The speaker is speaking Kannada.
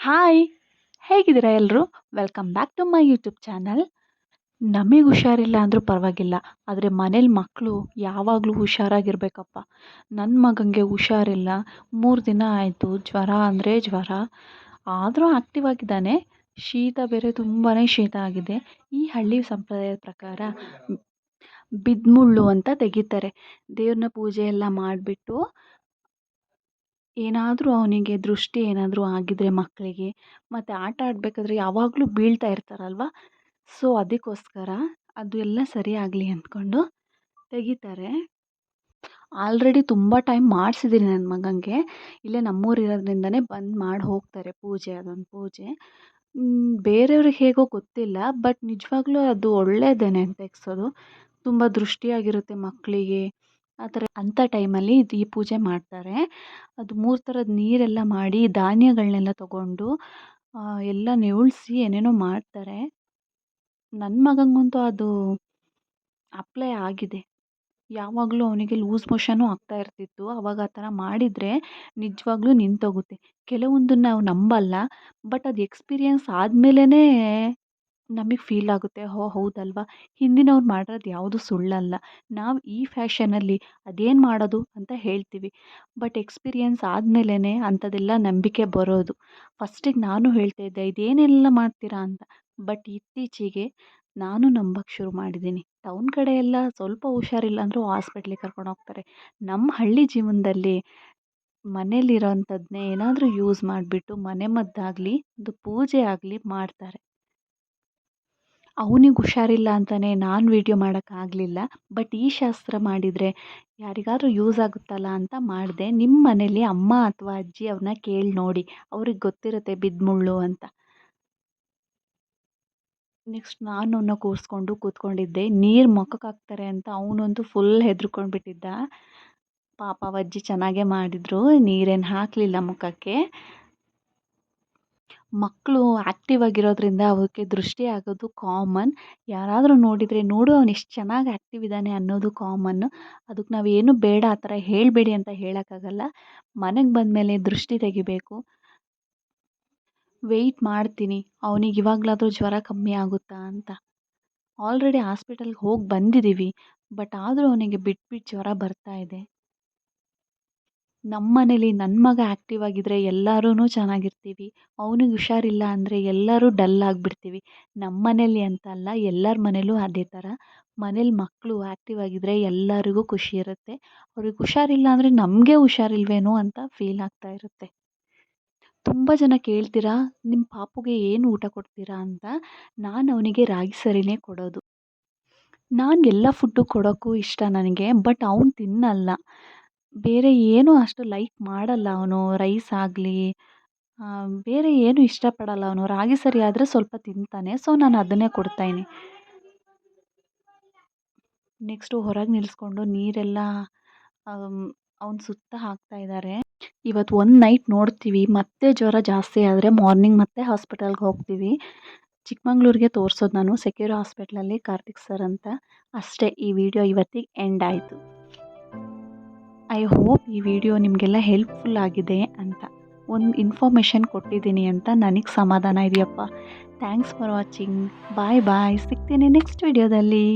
ಹಾಯ್ ಹೇಗಿದ್ದೀರಾ ಎಲ್ಲರೂ welcome back to my YouTube channel ನಮಗೆ ಹುಷಾರಿಲ್ಲ ಅಂದರೂ ಪರವಾಗಿಲ್ಲ, ಆದರೆ ಮನೇಲಿ ಮಕ್ಕಳು ಯಾವಾಗಲೂ ಹುಷಾರಾಗಿರ್ಬೇಕಪ್ಪ. ನನ್ನ ಮಗನಿಗೆ ಹುಷಾರಿಲ್ಲ. ಮೂರು ದಿನ ಆಯಿತು, ಜ್ವರ ಅಂದರೆ ಜ್ವರ. ಆದರೂ ಆ್ಯಕ್ಟಿವ್ ಆಗಿದ್ದಾನೆ. ಶೀತ ಬೇರೆ ತುಂಬಾ ಶೀತ ಆಗಿದೆ. ಈ ಹಳ್ಳಿ ಸಂಪ್ರದಾಯದ ಪ್ರಕಾರ ಬಿದ್ದಮುಳ್ಳು ಅಂತ ತೆಗಿತಾರೆ. ದೇವ್ರನ್ನ ಪೂಜೆ ಎಲ್ಲ ಮಾಡಿಬಿಟ್ಟು ಏನಾದರೂ ಅವನಿಗೆ ದೃಷ್ಟಿ ಏನಾದರೂ ಆಗಿದ್ದರೆ ಮಕ್ಕಳಿಗೆ, ಮತ್ತು ಆಟ ಆಡಬೇಕಾದ್ರೆ ಯಾವಾಗಲೂ ಬೀಳ್ತಾ ಇರ್ತಾರಲ್ವ? ಸೊ, ಅದಕ್ಕೋಸ್ಕರ ಅದು ಎಲ್ಲ ಸರಿ ಆಗಲಿ ಅಂದ್ಕೊಂಡು ತೆಗಿತಾರೆ. ಆಲ್ರೆಡಿ ತುಂಬ ಟೈಮ್ ಮಾಡಿಸಿದ್ದೀನಿ ನನ್ನ ಮಗನಿಗೆ ಇಲ್ಲೇ ನಮ್ಮೂರು ಇರೋದ್ರಿಂದನೇ ಬಂದು ಮಾಡಿ ಹೋಗ್ತಾರೆ ಪೂಜೆ, ಅದೊಂದು ಪೂಜೆ. ಬೇರೆಯವ್ರಿಗೆ ಹೇಗೋ ಗೊತ್ತಿಲ್ಲ, ಬಟ್ ನಿಜವಾಗ್ಲೂ ಅದು ಒಳ್ಳೆಯದೇನೆ ತೆಗ್ಸೋದು ತುಂಬ ದೃಷ್ಟಿಯಾಗಿರುತ್ತೆ ಮಕ್ಕಳಿಗೆ. ಆ ಥರ ಅಂಥ ಟೈಮಲ್ಲಿ ಈ ಪೂಜೆ ಮಾಡ್ತಾರೆ. ಅದು ಮೂರು ಥರದ ನೀರೆಲ್ಲ ಮಾಡಿ ಧಾನ್ಯಗಳನ್ನೆಲ್ಲ ತಗೊಂಡು ಎಲ್ಲ ನೆವಳ್ಸಿ ಏನೇನೋ ಮಾಡ್ತಾರೆ. ನನ್ನ ಮಗನಿಗಂತೂ ಅದು ಅಪ್ಲೈ ಆಗಿದೆ. ಯಾವಾಗಲೂ ಅವನಿಗೆ ಲೂಸ್ ಮೋಷನು ಆಗ್ತಾ ಇರ್ತಿತ್ತು. ಅವಾಗ ಆ ಥರ ಮಾಡಿದರೆ ನಿಜವಾಗ್ಲೂ ನಿಂತೋಗುತ್ತೆ. ಕೆಲವೊಂದನ್ನು ನಾವು ನಂಬಲ್ಲ, ಬಟ್ ಅದು ಎಕ್ಸ್ಪೀರಿಯನ್ಸ್ ಆದ್ಮೇಲೆ ನಮಗೆ ಫೀಲ್ ಆಗುತ್ತೆ, ಹೋ, ಹೌದಲ್ವಾ? ಹಿಂದಿನವ್ರು ಮಾಡಿರೋದು ಯಾವುದು ಸುಳ್ಳಲ್ಲ. ನಾವು ಈ ಫ್ಯಾಷನಲ್ಲಿ ಅದೇನು ಮಾಡೋದು ಅಂತ ಹೇಳ್ತೀವಿ. ಬಟ್ ಎಕ್ಸ್ಪೀರಿಯನ್ಸ್ ಆದಮೇಲೇ ಅಂಥದ್ದೆಲ್ಲ ನಂಬಿಕೆ ಬರೋದು. ಫಸ್ಟಿಗೆ ನಾನು ಹೇಳ್ತಾ ಇದ್ದೆ, ಇದೇನೆಲ್ಲ ಮಾಡ್ತೀರಾ ಅಂತ. ಬಟ್ ಇತ್ತೀಚೆಗೆ ನಾನು ನಂಬಕ್ಕೆ ಶುರು ಮಾಡಿದ್ದೀನಿ. ಟೌನ್ ಕಡೆ ಎಲ್ಲ ಸ್ವಲ್ಪ ಹುಷಾರಿಲ್ಲ ಅಂದರೂ ಹಾಸ್ಪಿಟ್ಲಿಗೆ ಕರ್ಕೊಂಡು ಹೋಗ್ತಾರೆ. ನಮ್ಮ ಹಳ್ಳಿ ಜೀವನದಲ್ಲಿ ಮನೇಲಿರೋಂಥದ್ದನ್ನೇ ಏನಾದರೂ ಯೂಸ್ ಮಾಡಿಬಿಟ್ಟು ಮನೆಮದ್ದಾಗಲಿ ಒಂದು ಪೂಜೆ ಆಗಲಿ ಮಾಡ್ತಾರೆ. ಅವನಿಗೆ ಹುಷಾರಿಲ್ಲ ಅಂತಲೇ ನಾನು ವೀಡಿಯೋ ಮಾಡೋಕ್ಕಾಗಲಿಲ್ಲ ಬಟ್ ಈ ಶಾಸ್ತ್ರ ಮಾಡಿದರೆ ಯಾರಿಗಾದ್ರೂ ಯೂಸ್ ಆಗುತ್ತಲ್ಲ ಅಂತ ಮಾಡಿದೆ. ನಿಮ್ಮ ಮನೇಲಿ ಅಮ್ಮ ಅಥವಾ ಅಜ್ಜಿ ಅವ್ರನ್ನ ಕೇಳಿ ನೋಡಿ. ಅವ್ರಿಗೆ ಗೊತ್ತಿರುತ್ತೆ ಬಿದ್ದಮುಳ್ಳು ಅಂತ. ನೆಕ್ಸ್ಟ್ ನಾನು ಅವನ್ನ ಕೂರಿಸ್ಕೊಂಡು ಕೂತ್ಕೊಂಡಿದ್ದೆ. ನೀರು ಮುಖಕ್ಕೆ ಅಂತ ಅವನೊಂದು ಫುಲ್ ಹೆದ್ರುಕೊಂಡು ಬಿಟ್ಟಿದ್ದ ಪಾಪ ಅಜ್ಜಿ ಚೆನ್ನಾಗೇ ಮಾಡಿದರು. ನೀರೇನು ಹಾಕಲಿಲ್ಲ ಮುಖಕ್ಕೆ. ಮಕ್ಕಳು ಆ್ಯಕ್ಟಿವ್ ಆಗಿರೋದ್ರಿಂದ ಅವಕ್ಕೆ ದೃಷ್ಟಿ ಆಗೋದು ಕಾಮನ್ ಯಾರಾದರೂ ನೋಡಿದರೆ ನೋಡು ಅವ್ನು ಎಷ್ಟು ಚೆನ್ನಾಗಿ ಆ್ಯಕ್ಟಿವ್ ಇದ್ದಾನೆ ಅನ್ನೋದು ಕಾಮನ್ನು ಅದಕ್ಕೆ ನಾವು ಏನು ಬೇಡ ಆ ಥರ ಹೇಳಬೇಡಿ ಅಂತ ಹೇಳೋಕ್ಕಾಗಲ್ಲ. ಮನೆಗೆ ಬಂದಮೇಲೆ ದೃಷ್ಟಿ ತೆಗಿಬೇಕು. ವೆಯ್ಟ್ ಮಾಡ್ತೀನಿ. ಅವನಿಗೆ ಇವಾಗಲಾದರೂ ಜ್ವರ ಕಮ್ಮಿ ಆಗುತ್ತಾ ಅಂತ. ಆಲ್ರೆಡಿ ಹಾಸ್ಪಿಟಲ್ಗೆ ಹೋಗಿ ಬಂದಿದ್ದೀವಿ ಬಟ್ ಆದರೂ ಅವನಿಗೆ ಬಿಟ್ಟು ಬಿಟ್ಟು ಜ್ವರ ಬರ್ತಾ ಇದೆ. ನಮ್ಮ ಮನೇಲಿ ನನ್ನ ಮಗ ಆ್ಯಕ್ಟಿವ್ ಆಗಿದ್ದರೆ ಎಲ್ಲರೂ ಚೆನ್ನಾಗಿರ್ತೀವಿ. ಅವ್ನಿಗೆ ಹುಷಾರಿಲ್ಲ ಅಂದರೆ ಎಲ್ಲರೂ ಡಲ್ ಆಗಿಬಿಡ್ತೀವಿ. ನಮ್ಮ ಮನೇಲಿ ಅಂತ ಅಲ್ಲ, ಎಲ್ಲರ ಮನೇಲೂ ಅದೇ ಥರ ಮನೇಲಿ ಮಕ್ಕಳು ಆ್ಯಕ್ಟಿವ್ ಆಗಿದ್ದರೆ ಎಲ್ಲರಿಗೂ ಖುಷಿ ಇರುತ್ತೆ. ಅವ್ರಿಗೆ ಹುಷಾರಿಲ್ಲ ಅಂದರೆ ನಮಗೆ ಹುಷಾರಿಲ್ವೇನೋ ಅಂತ ಫೀಲ್ ಆಗ್ತಾ ಇರುತ್ತೆ. ತುಂಬ ಜನ ಕೇಳ್ತೀರಾ ನಿಮ್ಮ ಪಾಪುಗೆ ಏನು ಊಟ ಕೊಡ್ತೀರಾ ಅಂತ? ನಾನು ಅವನಿಗೆ ರಾಗಿ ಸರಿನೇ ಕೊಡೋದು. ನಾನು ಎಲ್ಲ ಫುಡ್ಡು ಕೊಡೋಕ್ಕೂ ಇಷ್ಟ ನನಗೆ ಬಟ್ ಅವ್ನು ತಿನ್ನಲ್ಲ. ಬೇರೆ ಏನೂ ಅಷ್ಟು ಲೈಕ್ ಮಾಡಲ್ಲ ಅವನು ರೈಸ್ ಆಗಲಿ ಬೇರೆ ಏನೂ ಇಷ್ಟಪಡಲ್ಲ ಅವನು. ರಾಗಿ ಸರಿ ಆದರೆ ಸ್ವಲ್ಪ ತಿಂತಾನೆ. ಸೊ, ನಾನು ಅದನ್ನೇ ಕೊಡ್ತಾಯಿನಿ ನೆಕ್ಸ್ಟು ಹೊರಗೆ ನಿಲ್ಲಿಸ್ಕೊಂಡು ನೀರೆಲ್ಲ ಅವನ ಸುತ್ತ ಹಾಕ್ತಾ ಇದ್ದಾರೆ ಇವತ್ತು ಒಂದು ನೈಟ್ ನೋಡ್ತೀವಿ. ಮತ್ತೆ ಜ್ವರ ಜಾಸ್ತಿ ಆದರೆ ಮಾರ್ನಿಂಗ್ ಮತ್ತೆ ಹಾಸ್ಪಿಟಲ್ಗೆ ಹೋಗ್ತೀವಿ. ಚಿಕ್ಕಮಂಗ್ಳೂರಿಗೆ ತೋರಿಸೋದು ನಾನು. ಸೆಕ್ಯೂರ್ ಹಾಸ್ಪಿಟ್ಲಲ್ಲಿ ಕಾರ್ತಿಕ್ ಸರ್ ಅಂತ. ಅಷ್ಟೇ ಈ ವಿಡಿಯೋ ಇವತ್ತಿಗೆ ಎಂಡ್ ಆಯಿತು. ಐ ಹೋಪ್ ಈ ವಿಡಿಯೋ ನಿಮಗೆಲ್ಲ ಹೆಲ್ಪ್ಫುಲ್ ಆಗಿದೆ ಅಂತ. ಒಂದು ಇನ್ಫಾರ್ಮೇಷನ್ ಕೊಟ್ಟಿದ್ದೀನಿ ಅಂತ ನನಗೆ ಸಮಾಧಾನ ಇದೆಯಪ್ಪ. Thanks for watching bye bye ಸಿಗ್ತೀನಿ ನೆಕ್ಸ್ಟ್ ವಿಡಿಯೋದಲ್ಲಿ